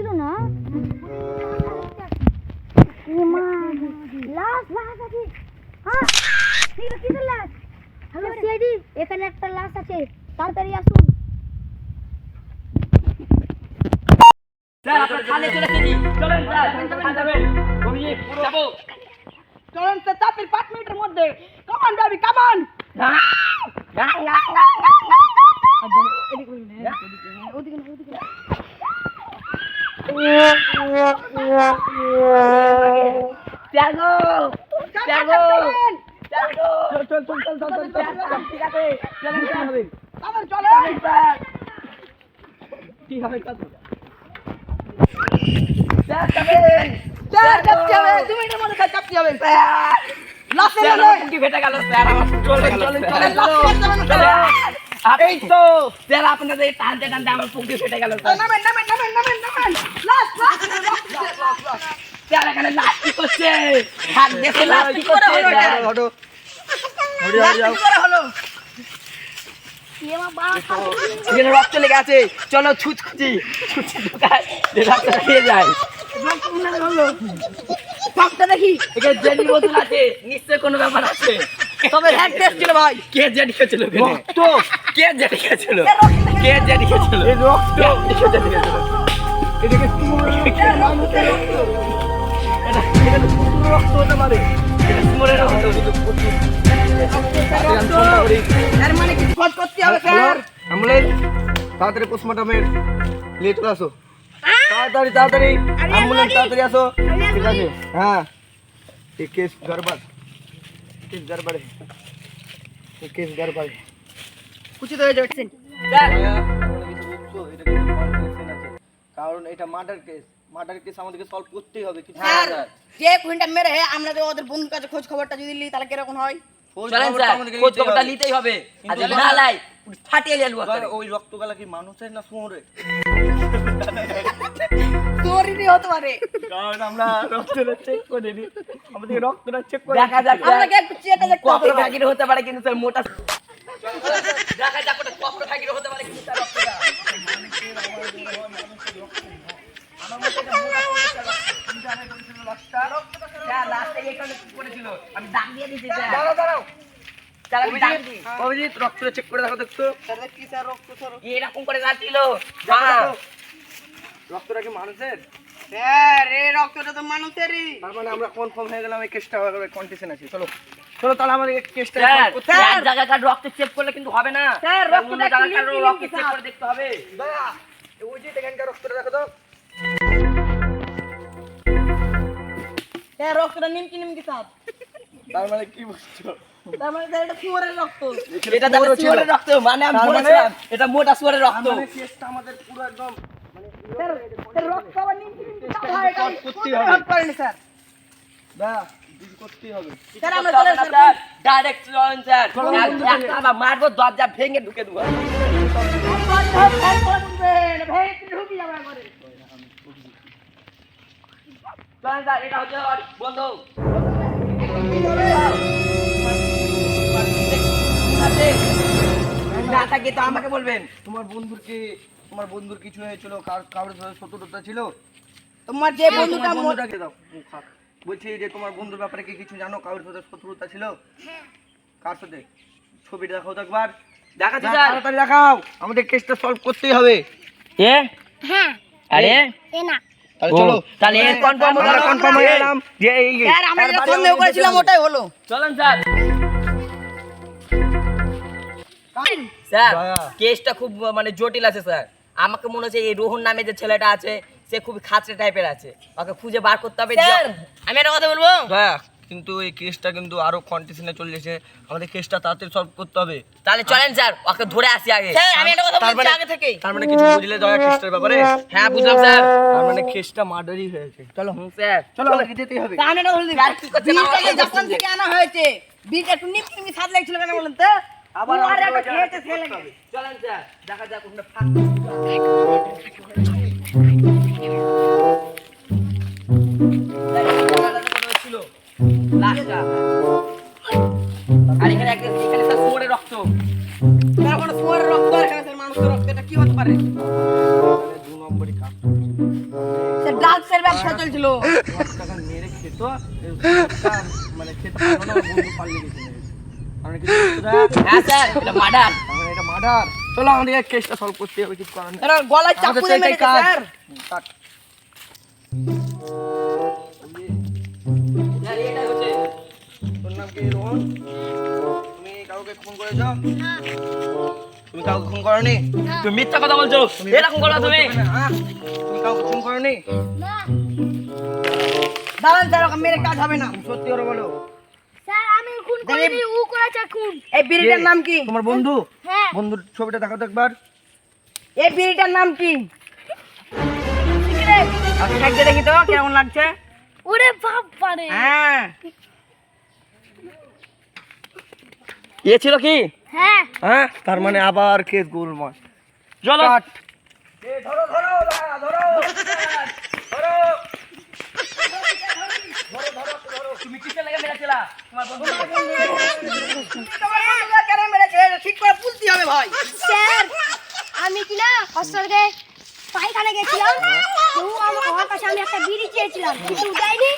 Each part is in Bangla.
ছিল না এখানে একটা লাশ আছে তাড়াতাড়ি আসুন চলেন স্যার চাপের পাঁচ মিনিটের মধ্যে কামান যাবি কামান ওদিকে ওদিকে ত্যাগো ত্যাগো চল চল চল চল চল চল ঠিক আছে চলেন স্যার হবে চলেন স্যার কি হবে কত স্যার যাবেন স্যার চাপতে হবে দু মিনিটের মধ্যে স্যার চাপতে হবে স্যার লাস্টে স্যার গেলে আমার ফুটি ফেটে গেল স্যার আমার চলে চলে চলেন, চলেন, চলেন। এই তো স্যার আপনাদের টানতে টানতে আমার ফুটি ফেটে গেল স্যার নামেন নামেন নামেন নামেন রক্ত লেগে চলো ছুচি দেখি আছে নিশ্চয় কোনো ব্যাপার আছে তবে ভাই কে জেডি খেয়েছিল। কে জেডি খেয়েছিল কে জেডি খেয়েছিল এটাকে কি মানুষের রক্ত এটা এটা তো কুকুরের রক্ত হতে পারে এটা কুকুরের রক্ত এর মানে কি খোঁজ করতে হবে স্যার অ্যাম্বুলেন্স তাড়াতাড়ি পোস্টমর্টমের নিয়ে চলে আসো তাড়াতাড়ি তাড়াতাড়ি অ্যাম্বুলেন্স তাড়াতাড়ি আসো ঠিক আছে হ্যাঁ ये केस गड़बड़ केस गड़बड़ है ये केस गड़बड़ है কুচিত হয়ে যাচ্ছে কারণ এটা মার্ডার কেস মার্ডার কেস আমাদেরকে সলভ করতেই হবে কিছু স্যার যে কুইন্টা মেরে হে আমরা যে ওদের বন্ধুর কাছে খোঁজ খবরটা যদি নিই তাহলে কীরকম হয়? খোঁজ চলেন খবরটা স্যার খোঁজ নিতেই খবরটা হবে। নিতেই হবে। আর যদি না লাই ফাটিয়ে এবার ওই রক্তগালা কি মানুষের না তোরই হতে পারে। কারণ আমরা রক্তটা চেক করে নিই। আমাদেরকে রক্তটা চেক করে দেখা যাক আমরা কি একটু চেটা দেখতে কত ভাগির হতে পারে কিন্তু স্যার মোটা দেখা যাক কত ভাগির হতে পারে কিন্তু তার রক্তটা স্যার, last এ এই কারণে কি করেছিল? আমি দাগ দিয়ে দিয়েছি, দাঁড়াও দাঁড়াও। স্যার, আমি দাগ দিই। অভিজিৎ রক্তটা চেক করে দেখো দেখতো কি স্যার রক্ত স্যার? এরকম করে যাচ্ছিল। দেখো, জানা। দেখো। রক্তটা কি মানুষের? স্যার এই রক্তটা তো মানুষেরই। তার মানে আমরা কনফার্ম হয়ে গেলাম এই কেসটা কন্ডিশন আছে। চলো চলো তাহলে আমাদের এই কেসটা স্যার, জায়গাকার রক্ত চেক করলে কিন্তু হবে না। স্যার, রক্তটা রক্ত চেক করে দেখতে হবে। ওই যে এখানকার রক্তটা দেখো তো। স্যার রক্তটা নিমকি নিমকি স্যার। তার মানে কি বুঝছ তার মানে এটা শুয়োরের রক্ত। এটা তাহলে শুয়োরের রক্ত। মানে আমি মানে- বলেছিলাম এটা মোটা শুয়োরের রক্ত। মানে কেসটা আমাদের পুরো একদম স্যার রক্ত আবার নিমকি নিমকি স্যার হয় এটা করতেই হবে। স্যার। আবার মারবো দরজা ভেঙে ঢুকে দেবো। চলেন স্যার এটা হচ্ছে আমার বন্ধু। না থাকে তো আমাকে বলবেন। তোমার বন্ধুর কি তোমার বন্ধুর কিছু হয়েছিল? কার কারোর সাথে শত্রুতা ছিল? তোমার যে তোমার বন্ধুটা বন্ধুটাকে দাও বলছি যে তোমার বন্ধুর ব্যাপারে কি কিছু জানো? কারোর সাথে শত্রুতা ছিল? কার সাথে? ছবিটা দেখাও তো একবার। দেখাচ্ছি যা, স্যার। তাড়াতাড়ি দেখাও। আমাদের কেসটা সলভ করতেই হবে। এ? হ্যাঁ। আরে? এ না। তাহলে চলো। তাহলে এর আমরা কনফার্ম হয়ে গেলাম যে এই স্যার আমরা যেটা সন্দেহ করেছিলাম ওটাই হলো। চলেন স্যার। স্যার কেসটা খুব মানে জটিল আছে স্যার। আমাকে মনে হচ্ছে এই রোহন নামে যে ছেলেটা আছে সে খুব খাচড়ে টাইপের আছে। ওকে খুঁজে বার করতে হবে। স্যার আমি একটা কথা বলব? দয়া কিন্তু এই কেসটা কিন্তু আরও কন্টিশনে চলে যাচ্ছে আমাদের কেসটা তাড়াতাড়ি সলভ করতে হবে। তাহলে চলেন স্যার ওকে ধরে আসি আগে। স্যার আমি একটা কথা বলছি মানে- আগে থেকেই। তার মানে কিছু বুঝলে দয়া কেসটার ব্যাপারে? হ্যাঁ বুঝলাম স্যার। তার মানে কেসটা মার্ডারই হয়েছে। চলো। হুম, স্যার। চলো আমাকে যেতেই হবে। তা আমি বলছি। স্যার, কি করছেন? বীজটাকে আমাকে জাপান থেকে আনা হয়েছে বীজ একটু নিমকি নিমকি স্বাদ লাগছিল কেন বলেন তো? আবার আমাকে একটা খেয়েছে ছেলে চলেন স্যার দেখা যাক ওখানে ফাঁক দু নম্বরই কাজ ড্রাগসের ব্যবসা চলছিল। টাকা মেরে খেতে তো এই তা মানে খেতে পারল না বন্ধু পালিয়ে গেছে আমরা কিছু হ্যাঁ স্যার এটা মার্ডার এটা মার্ডার চলো আমাদের কেসটা সলভ করতে হবে কিছু করার নেই। এরা গলায় চাকু দিয়ে মেরেছে স্যার। কাট। স্যার এটা হচ্ছে তোর নাম কি রোহন? তুমি কাউকে খুন করেছ? তুমি কাউকে খুন করনি? তুমি মিথ্যা কথা বলছো। এরকম করো তুমি। হ্যাঁ। তুমি কাউকে খুন করনি? না। দাঁড়ান স্যার ওকে মেরে কাজ হবে না। সত্যি করে বলো। স্যার আমি খুন করিনি ও করেছে খুন। এই বিড়িটার নাম কি? তোমার বন্ধু? হ্যাঁ। বন্ধুর ছবিটা দেখাও তো একবার। এই বিড়িটার নাম কি? আচ্ছা দেখি তো কেমন লাগছে? ওরে বাপ পারে হ্যাঁ। ইয়ে ছিল কি হ্যাঁ। হ্যাঁ? তার মানে আবার কেস গোলমাল। চলো। ধরো ধরো ধরো ধরো তুমি কিসের লেগে মেরেছিলা? তোমার বন্ধু তোমার বন্ধুরা কেন মেরেছে এটা ঠিক করে বুঝতে হবে ভাই। স্যার আমি কি না হসপিটালে পায়খানা গেছিলাম? তো আমার কাছে আমি একটা বিড়ি চেয়েছিলাম কিন্তু দেয়নি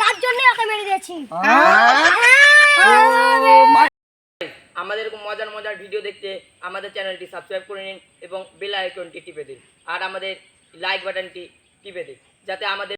তার জন্য ওকে মেরে দিয়েছি। আমাদের এরকম মজার মজার ভিডিও দেখতে আমাদের চ্যানেলটি সাবস্ক্রাইব করে নিন এবং বেল আইকনটি টিপে দিন। আর আমাদের লাইক বাটনটি টিপে দিন, যাতে আমাদের